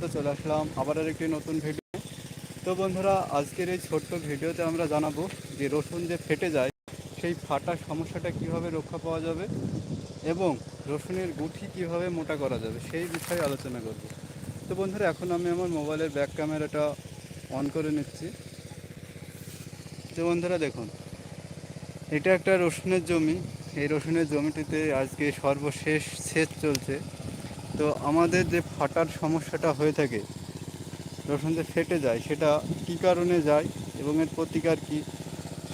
তো চলে আসলাম আবার একটি নতুন ভিডিও তো বন্ধুরা, আজকের এই ছোট্ট ভিডিওতে আমরা জানাব যে রসুন যে ফেটে যায়, সেই ফাটার সমস্যাটা কীভাবে রক্ষা পাওয়া যাবে এবং রসুনের গুঠি কীভাবে মোটা করা যাবে, সেই বিষয়ে আলোচনা করব। তো বন্ধুরা, এখন আমি আমার মোবাইলের ব্যাক ক্যামেরাটা অন করে নিচ্ছি। তো বন্ধুরা, দেখুন, এটা একটা রসুনের জমি। এই রসুনের জমিটিতে আজকে সর্বশেষ সেচ চলছে। তো আমাদের যে ফাটার সমস্যাটা হয়ে থাকে রসুন যে ফেটে যায়, সেটা কী কারণে যায় এবং এর প্রতিকার কী,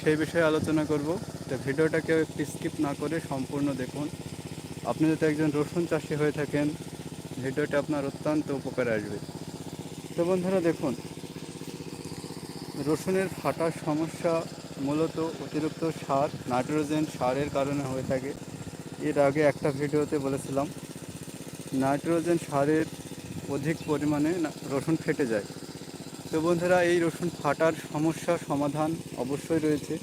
সেই বিষয়ে আলোচনা করব। তো ভিডিওটাকে একটু স্কিপ না করে সম্পূর্ণ দেখুন। আপনি যদি একজন রসুন চাষি হয়ে থাকেন, ভিডিওটা আপনার অত্যন্ত উপকারে আসবে। তো বন্ধুরা দেখুন, রসুনের ফাটার সমস্যা মূলত অতিরিক্ত সার, নাইট্রোজেন সারের কারণে হয়ে থাকে। এর আগে একটা ভিডিওতে বলেছিলাম নাইট্রোজেন সারের অধিক পরিমাণে রসুন ফেটে যায়। তো বন্ধুরা, এই রসুন ফাটার সমস্যা, সমাধান অবশ্যই রয়েছে।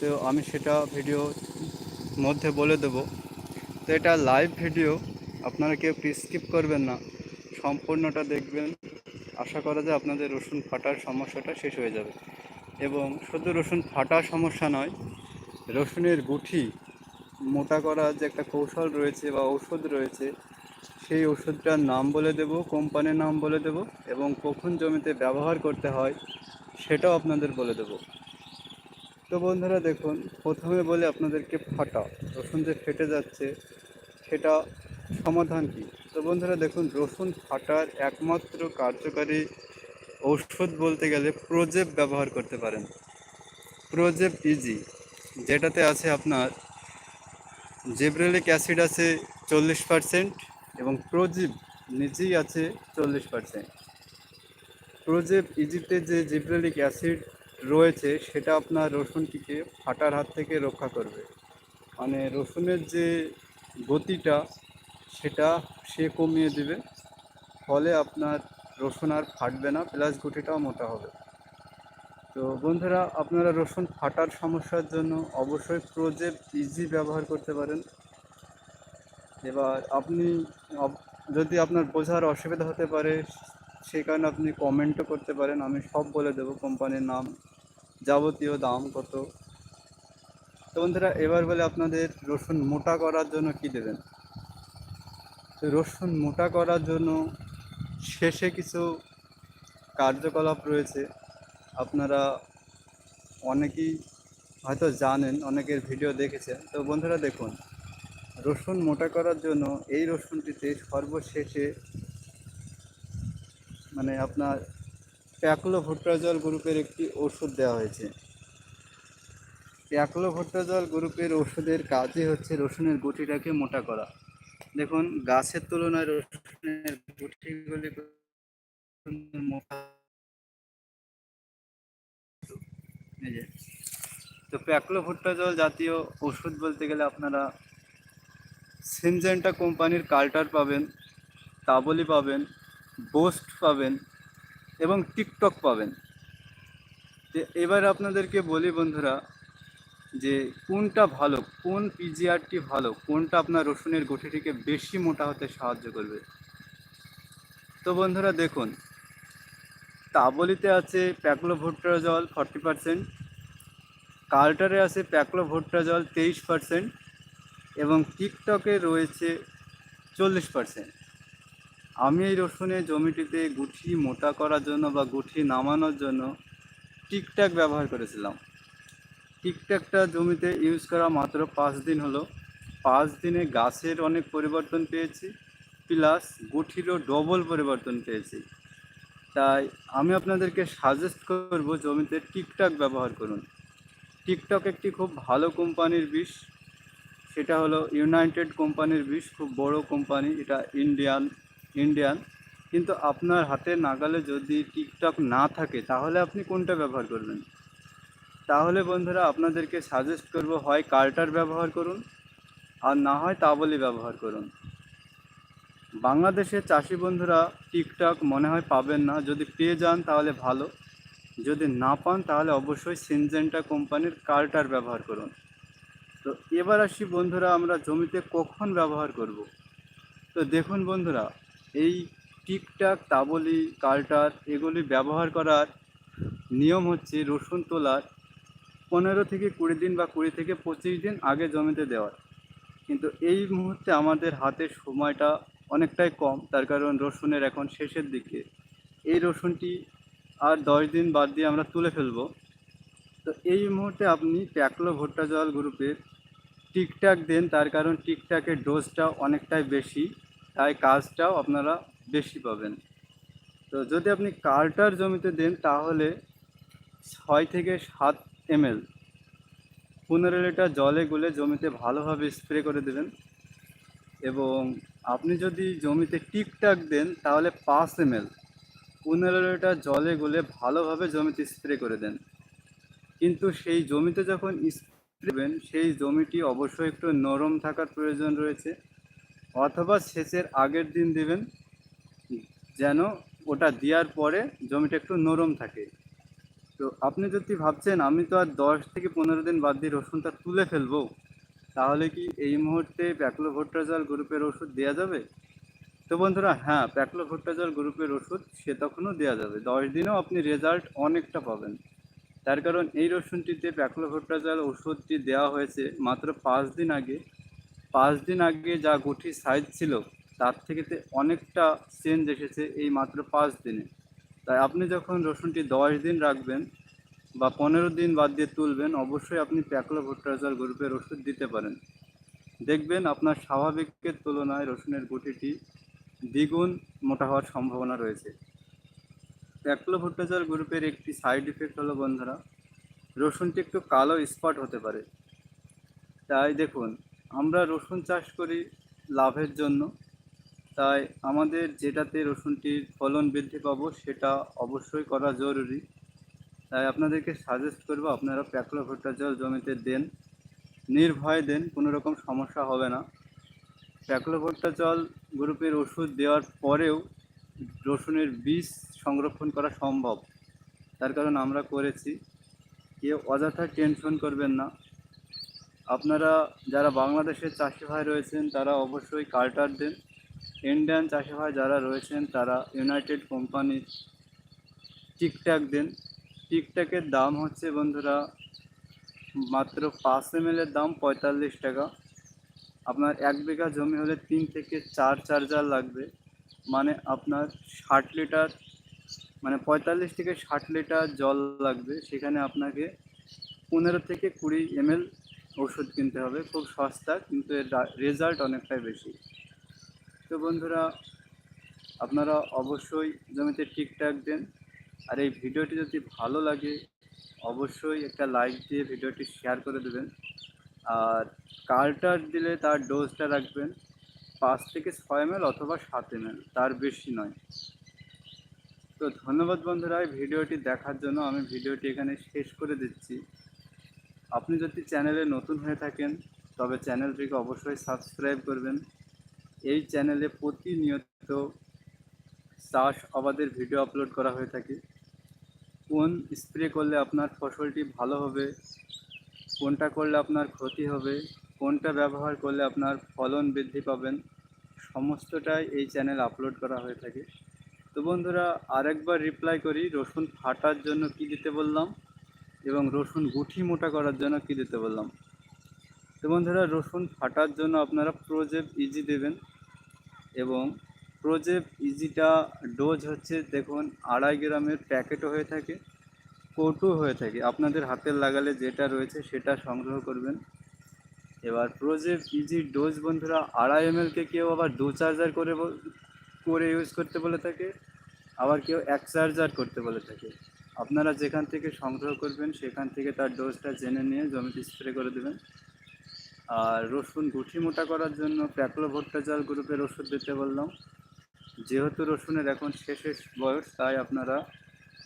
তো আমি সেটা ভিডিও মধ্যে বলে দেব। তো এটা লাইভ ভিডিও আপনারা কেউ স্কিপ করবেন না। সম্পূর্ণটা দেখবেন। আশা করা যায় আপনাদের রসুন ফাটার সমস্যাটা শেষ হয়ে যাবে। এবং শুধু রসুন ফাটার সমস্যা নয়, রসুনের গুঠি, মোটা করার যে একটা কৌশল রয়েছে বা ঔষধ রয়েছে সেই ওষুধটার নাম বলে দেব, কোম্পানির নাম বলে দেব এবং কখন জমিতে ব্যবহার করতে হয় সেটাও আপনাদের বলে দেব। তো বন্ধুরা দেখুন, প্রথমে বলে আপনাদেরকে ফাটা, রসুন যে ফেটে যাচ্ছে সেটা সমাধান কী? তো বন্ধুরা দেখুন, রসুন ফাটার একমাত্র কার্যকারী ঔষধ বলতে গেলে প্রোজেপ ব্যবহার করতে পারেন। প্রোজেপ ইজি যেটাতে আছে আপনার জেব্রেলিক অ্যাসিড আছে চল্লিশ পার্সেন্ট এবং প্রোজিব নিজেই আছে চল্লিশ পার্সেন্ট প্রোজেব ইজিতে যে জিব্রেলিক অ্যাসিড রয়েছে, সেটা আপনার রসুনটিকে ফাটার হাত থেকে রক্ষা করবে। মানে রসুনের যে গতিটা, সেটা সে কমিয়ে দিবে। ফলে আপনার রসুন আর ফাটবে না, প্লাস গুটিটাও মোটা হবে। তো বন্ধুরা, আপনারা রসুন ফাটার সমস্যার জন্য অবশ্যই প্রোজেব ইজি ব্যবহার করতে পারেন। এবার আপনি যদি আপনার বোঝার অসুবিধা হতে পারে সেই কারণে আপনি কমেন্টও করতে পারেন, আমি সব বলে দেবো কোম্পানির নাম, যাবতীয় দাম কত। তো বন্ধুরা, এবার বলে আপনাদের রসুন মোটা করার জন্য কি দেবেন? রসুন মোটা করার জন্য শেষে কিছু কার্যকলাপ রয়েছে। আপনারা অনেকেই হয়তো জানেন, অনেকের ভিডিও দেখেছেন। তো বন্ধুরা, দেখুন। রসুন মোটা করার জন্য এই রসুনটিতে সর্বশেষে মানে আপনার প্যাকলোভোট্রাজল গ্রুপের একটি ওষুধ দেওয়া হয়েছে। প্যাকলো প্যাকলোভোট্রাজল গ্রুপের ওষুধের কাজই হচ্ছে রসুনের গুটিটাকে মোটা করা। দেখুন, গাছের তুলনায় রসুনের গুটিগুলি মোটা। এই যে। তো জাতীয় ওষুধ বলতে গেলে আপনারা সিনজেন্টা কোম্পানির কাল্টার পাবেন তাবলি পাবেন বোস্ট পাবেন এবং টিকটক পাবেন। এবার আপনাদেরকে বলি বন্ধুরা যে কোনটা ভালো, কোন পিজিআরটি ভালো, কোনটা আপনার রসুনের গুঠিটিকে বেশি মোটা হতে সাহায্য করবে? তো বন্ধুরা দেখুন তাবলিতে আছে প্যাকলোভোট্রাজল ফর্টি পারসেন্ট কাল্টারে আছে প্যাকলোভোট্রাজল তেইশ পারসেন্ট এবং টিকটকে রয়েছে চল্লিশ পার্সেন্ট আমি এই রসুনে জমিটিতে গুঠি মোটা করার জন্য বা গুঠি নামানোর জন্য টিকটাক ব্যবহার করেছিলাম। টিকটাকটা জমিতে ইউজ করা মাত্র পাঁচ দিন হলো। পাঁচ দিনে গাছের অনেক পরিবর্তন পেয়েছি প্লাস গুঠিরও ডবল পরিবর্তন পেয়েছি। তাই আমি আপনাদেরকে সাজেস্ট করব জমিতে টিকটাক ব্যবহার করুন। টিকটক একটি খুব ভালো কোম্পানির বিষ। সেটা হলো ইউনাইটেড কোম্পানির বিষ খুব বড় কোম্পানি এটা ইন্ডিয়ান ইন্ডিয়ান কিন্তু আপনার হাতে নাগালে যদি টিকটক না থাকে, তাহলে আপনি কোনটা ব্যবহার করবেন? তাহলে বন্ধুরা, আপনাদেরকে সাজেস্ট করব, হয় কার্টার ব্যবহার করুন, আর না হয় তাবলি ব্যবহার করুন। বাংলাদেশের চাষি বন্ধুরা, টিকটক মনে হয় পাবেন না। যদি পেয়ে যান, তাহলে ভালো। যদি না পান, তাহলে অবশ্যই সিনজেন্টা কোম্পানির কার্টার ব্যবহার করুন। তো এবার আসি বন্ধুরা, আমরা জমিতে কখন ব্যবহার করব? তো দেখুন বন্ধুরা, এই টিকটাক, তাবলি, কাল্টার এগুলি ব্যবহার করার নিয়ম হচ্ছে রসুন তোলার পনেরো থেকে কুড়ি দিন বা কুড়ি থেকে পঁচিশ দিন আগে জমিতে দেওয়ার। কিন্তু এই মুহূর্তে আমাদের হাতে সময়টা অনেকটাই কম, তার কারণ রসুনের এখন শেষের দিকে। এই রসুনটি আর দশ দিন বাদ দিয়ে আমরা তুলে ফেলব। তো এই মুহূর্তে আপনি প্যাকলো ভুট্টা জল গ্রুপের টিকটাক দেন, তার কারণ টিকটাকের ডোজটা অনেকটাই বেশি, তাই কাজটাও আপনারা বেশি পাবেন। তো যদি আপনি কার্টার জমিতে দেন, তাহলে ছয় থেকে সাত এমএল পনেরো লিটার জলে গুলে জমিতে ভালোভাবে স্প্রে করে দেবেন। এবং আপনি যদি জমিতে টিকটাক দেন, তাহলে পাঁচ এমএল পনেরো লিটার জলে গুলে ভালোভাবে জমিতে স্প্রে করে দেন। কিন্তু সেই জমিতে যখন স্প্রে দেবেন সেই জমিটি অবশ্যই একটু নরম থাকার প্রয়োজন রয়েছে। অথবা সেচের আগের দিন দিবেন, যেন ওটা দেওয়ার পরে জমিটা একটু নরম থাকে। তো আপনি যদি ভাবছেন, আমি তো আর দশ থেকে পনেরো দিন বাদ দিয়ে রসুনটা তুলে ফেলব, তাহলে কি এই মুহূর্তে প্যাকলো ভোট্টাজল গ্রুপের ওষুধ দেওয়া যাবে? তো বন্ধুরা হ্যাঁ প্যাকলো ভোট্টাজল গ্রুপের ওষুধ সে তখনও দেওয়া যাবে। দশ দিনেও আপনি রেজাল্ট অনেকটা পাবেন। তার কারণ এই রসুনটিতে প্যাকলো ভোট্টাজল ওষুধটি দেওয়া হয়েছে মাত্র পাঁচ দিন আগে। পাঁচ দিন আগে যা গুঠি সাইজ ছিল, তার থেকে অনেকটা চেঞ্জ এসেছে এই মাত্র পাঁচ দিনে। তাই আপনি যখন রসুনটি দশ দিন রাখবেন বা পনেরো দিন বাদ দিয়ে তুলবেন, অবশ্যই আপনি প্যাকলো ভোট্টাজল গ্রুপের ওষুধ দিতে পারেন। দেখবেন আপনার স্বাভাবিকের তুলনায় রসুনের গুটিটি দ্বিগুণ মোটা হওয়ার সম্ভাবনা রয়েছে। প্যাকলো ভোট্টাজল গ্রুপের একটি সাইড ইফেক্ট হলো বন্ধুরা রসুনটি একটু কালো স্পট হতে পারে। তাই দেখুন, আমরা রসুন চাষ করি লাভের জন্য। তাই আমাদের যেটাতে রসুনটির ফলন বৃদ্ধি পাবো, সেটা অবশ্যই করা জরুরি। তাই আপনাদেরকে সাজেস্ট করব, আপনারা প্যাকলো ভুট্টা জল জমিতে দেন। নির্ভয়ে দেন, কোনো রকম সমস্যা হবে না। প্যাকলো গ্রুপের ওষুধ দেওয়ার পরেও রসুনের বীজ সংরক্ষণ করা সম্ভব। তার কারণ আমরা করেছি। কেউ অযথা টেনশন করবেন না। আপনারা যারা বাংলাদেশের চাষি ভাই রয়েছেন, তারা অবশ্যই কার্টার দেন। ইন্ডিয়ান চাষি ভাই যারা রয়েছেন, তারা ইউনাইটেড কোম্পানির টিকট্যাক দেন। টিকট্যাকের দাম হচ্ছে বন্ধুরা মাত্র পাঁচ এম এর দাম পঁয়তাল্লিশ টাকা। আপনার এক বিঘা জমি হলে তিন থেকে চার চার্জার লাগবে। মানে আপনার ষাট লিটার মানে পঁয়তাল্লিশ থেকে ষাট লিটার জল লাগবে। সেখানে আপনাকে পনেরো থেকে কুড়ি এমএল ওষুধ কিনতে হবে। খুব সস্তা, কিন্তু এর রেজাল্ট অনেকটাই বেশি। তো বন্ধুরা, আপনারা অবশ্যই জমিতে ঠিকঠাক দেন। আর এই ভিডিওটি যদি ভালো লাগে, অবশ্যই একটা লাইক দিয়ে ভিডিওটি শেয়ার করে দেবেন। আর কার্টার দিলে তার ডোজটা রাখবেন। পাঁচ থেকে ছয় এম অথবা সাত এম তার বেশি নয়। তো ধন্যবাদ বন্ধুরা ভিডিওটি দেখার জন্য আমি ভিডিওটি এখানে শেষ করে দিচ্ছি। আপনি যদি চ্যানেলে নতুন হয়ে থাকেন, তবে চ্যানেলটিকে অবশ্যই সাবস্ক্রাইব করবেন। এই চ্যানেলে প্রতিনিয়ত চাষ আবাদের ভিডিও আপলোড করা হয়ে থাকে। কোন স্প্রে করলে আপনার ফসলটি ভালো হবে, কোনটা করলে আপনার ক্ষতি হবে কোনটা ব্যবহার করলে আপনার ফলন বৃদ্ধি পাবেন, সমস্তটাই এই চ্যানেল আপলোড করা হয়ে থাকে। তো বন্ধুরা, আরেকবার রিপ্লাই করি, রসুন ফাটার জন্য কি দিতে বললাম এবং রসুন গুঠি মোটা করার জন্য কি দিতে বললাম? তো বন্ধুরা, রসুন ফাটার জন্য আপনারা প্রোজেব ইজি দেবেন এবং প্রোজেব ইজিটা ডোজ হচ্ছে দেখুন আড়াই গ্রামের প্যাকেটও হয়ে থাকে কৌটো হয়ে থাকে। আপনাদের হাতের লাগালে যেটা রয়েছে সেটা সংগ্রহ করবেন। এবার প্রোজেব ইজি ডোজ বন্ধুরা, আড়াই এম কে কেউ আবার দু চার্জার করে করে ইউজ করতে বলে থাকে, আবার কেউ এক চার্জার করতে বলে থাকে। আপনারা যেখান থেকে সংগ্রহ করবেন, সেখান থেকে তার ডোজটা জেনে নিয়ে জমিতে স্প্রে করে দেবেন। আর রসুন গুঠি মোটা করার জন্য প্যাকলো ভুট্টা জল গ্রুপের ওষুধ দিতে বললাম। যেহেতু রসুনের এখন শেষের বয়স, তাই আপনারা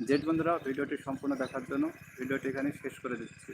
জেট বন্ধুরা, ভিডিওটি সম্পূর্ণ দেখার জন্য ভিডিওটি এখানে শেষ করে দিচ্ছি।